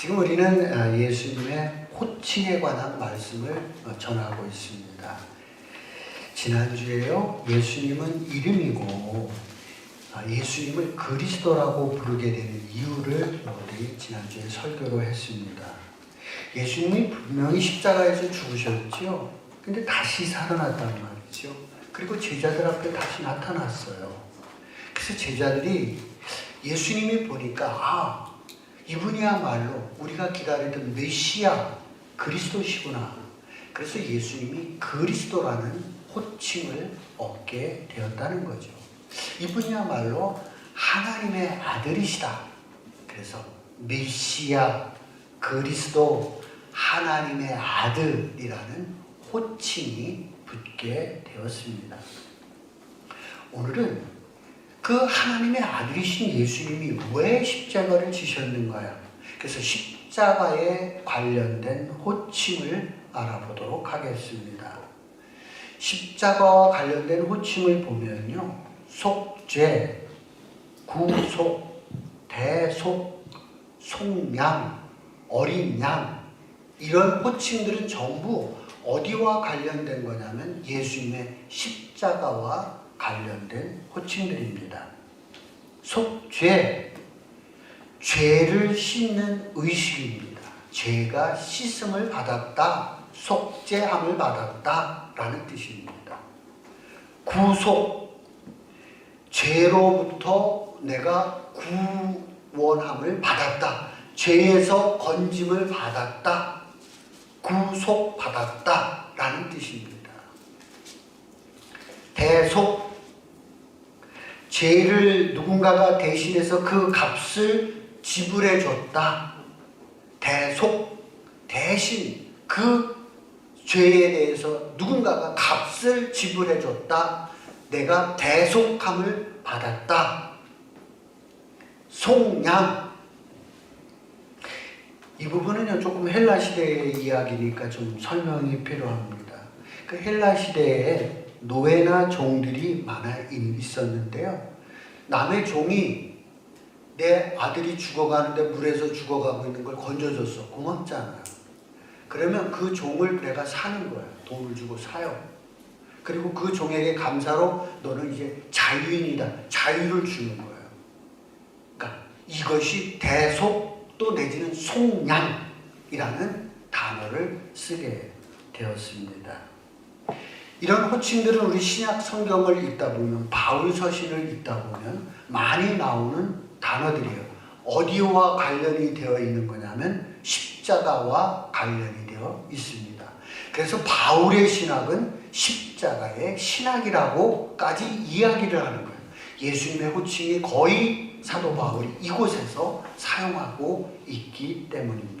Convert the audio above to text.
지금 우리는 어, 예수님의 호칭에 관한 말씀을 어, 전하고 있습니다. 지난주에요, 예수님은 이름이고 아, 예수님을 그리스도라고 부르게 되는 이유를 우리 지난주에 설교로 했습니다. 예수님이 분명히 십자가에서 죽으셨죠. 근데 다시 살아났단 말이죠. 그리고 제자들 앞에 다시 나타났어요. 그래서 제자들이 예수님이 보니까 아 이분이야말로 우리가 기다리던 메시아 그리스도시구나. 그래서 예수님이 그리스도라는 호칭을 얻게 되었다는 거죠. 이분이야말로 하나님의 아들이시다. 그래서 메시아 그리스도 하나님의 아들이라는 호칭이 붙게 되었습니다. 오늘은 그 하나님의 아들이신 예수님이 왜 십자가를 지셨는가요? 그래서 십자가에 관련된 호칭을 알아보도록 하겠습니다. 십자가와 관련된 호칭을 보면요. 속죄, 구속, 대속, 속량, 어린 양 이런 호칭들은 전부 어디와 관련된 거냐면 예수님의 십자가와 관련된 호칭들입니다. 속죄, 죄를 씻는 의식입니다. 죄가 씻음을 받았다, 속죄함을 받았다 라는 뜻입니다. 구속, 죄로부터 내가 구원함을 받았다. 죄에서 건짐을 받았다. 구속받았다. 라는 뜻입니다. 대속. 죄를 누군가가 대신해서 그 값을 지불해 줬다. 대속. 대신 그 죄에 대해서 누군가가 값을 지불해 줬다. 내가 대속함을 받았다. 속량. 이 부분은요, 조금 헬라 시대의 이야기니까 좀 설명이 필요합니다. 그 헬라 시대에 노예나 종들이 많아 있었는데요. 남의 종이 내 아들이 죽어가는데 물에서 죽어가고 있는 걸 건져줬어. 고맙잖아요. 그러면 그 종을 내가 사는 거예요. 돈을 주고 사요. 그리고 그 종에게 감사로 너는 이제 자유인이다. 자유를 주는 거예요. 그러니까 이것이 대속 또 내지는 속량이라는 단어를 쓰게 되었습니다. 이런 호칭들은 우리 신약 성경을 읽다 보면 바울 서신을 읽다 보면 많이 나오는 단어들이에요. 어디와 관련이 되어 있는 거냐면 십자가와 관련이 되어 있습니다. 그래서 바울의 신학은 십자가의 신학이라고까지 이야기를 하는 거예요. 예수님의 호칭이 거의 사도 바울이 이곳에서 사용하고 있기 때문입니다.